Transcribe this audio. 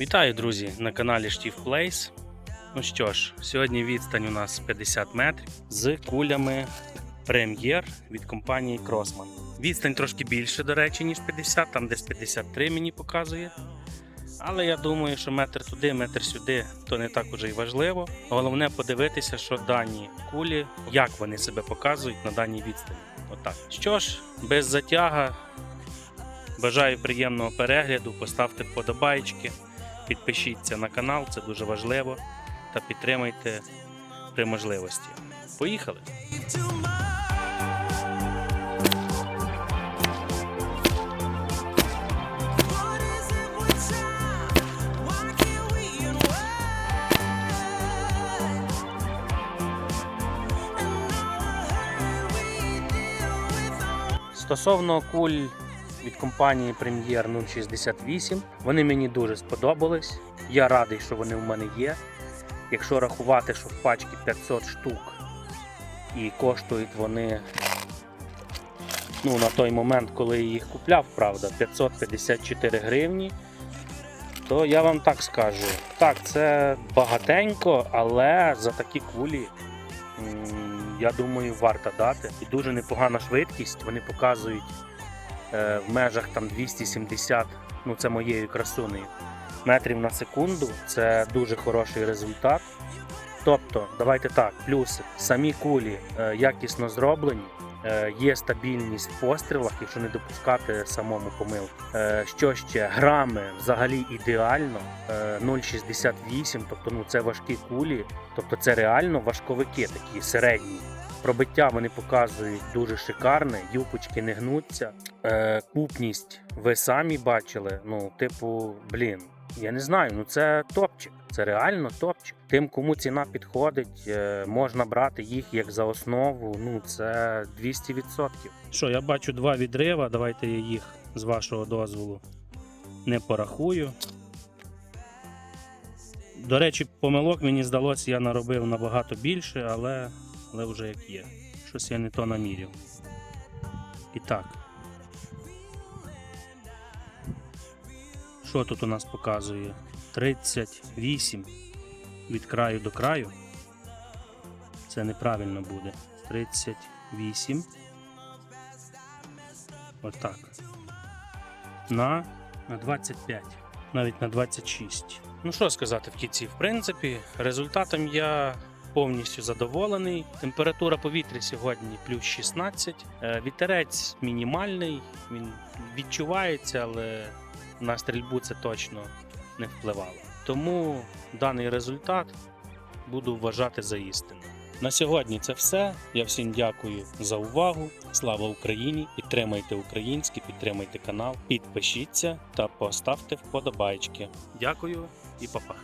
Вітаю, друзі, на каналі Штів Плейс. Ну що ж, сьогодні відстань у нас 50 метрів з кулями прем'єр від компанії Crossman. Відстань трошки більше, до речі, ніж 50, там десь 53 мені показує. Але я думаю, що метр туди, метр сюди то не так уже й важливо. Головне подивитися, що дані кулі, як вони себе показують на даній відстані. Отак. Що ж, без затяга. Бажаю приємного перегляду, поставте вподобайки, підпишіться на канал, це дуже важливо. Та підтримайте при можливості. Поїхали! Стосовно куль від компанії Premier 068, вони мені дуже сподобались. Я радий, що вони в мене є. Якщо рахувати, що в пачці 500 штук і коштують вони ну, на той момент, коли я їх купляв, правда, 554 гривні, то я вам так скажу. Так, це багатенько, але за такі кулі я думаю, варто дати. І дуже непогана швидкість. Вони показують е, в межах там 270, ну це моєю красунею, метрів на секунду. Це дуже хороший результат. Тобто, давайте так, плюси. Самі кулі е, якісно зроблені. Е, Є стабільність в пострілах, якщо не допускати самому помилку. Е, Що ще? Грами взагалі ідеально. Е, 0,68, тобто ну, це важкі кулі, тобто це реально важковики такі середні. Пробиття вони показують дуже шикарне, юпочки не гнуться. Е, купність ви самі бачили. Ну, типу, блін, я не знаю, ну це топчик. Це реально топчик. Тим, кому ціна підходить, е, можна брати їх як за основу. Ну, це 200%. Що, я бачу два відрива. Давайте я їх з вашого дозволу не порахую. До речі, помилок мені здалося, я наробив набагато більше, але, але вже як є. Щось я не то наміряв. І так. Що тут у нас показує? 38 від краю до краю. Це неправильно буде. 38. Отак. На, на 25. Навіть на 26. Ну що сказати в кінці? В принципі, результатом я повністю задоволений. Температура повітря сьогодні плюс 16. Е, Вітерець мінімальний, він відчувається, але на стрільбу це точно не впливало. Тому даний результат буду вважати за істину. На сьогодні це все. Я всім дякую за увагу. Слава Україні! Підтримайте українське, підтримайте канал, підпишіться та поставте вподобайки. Дякую і па-па.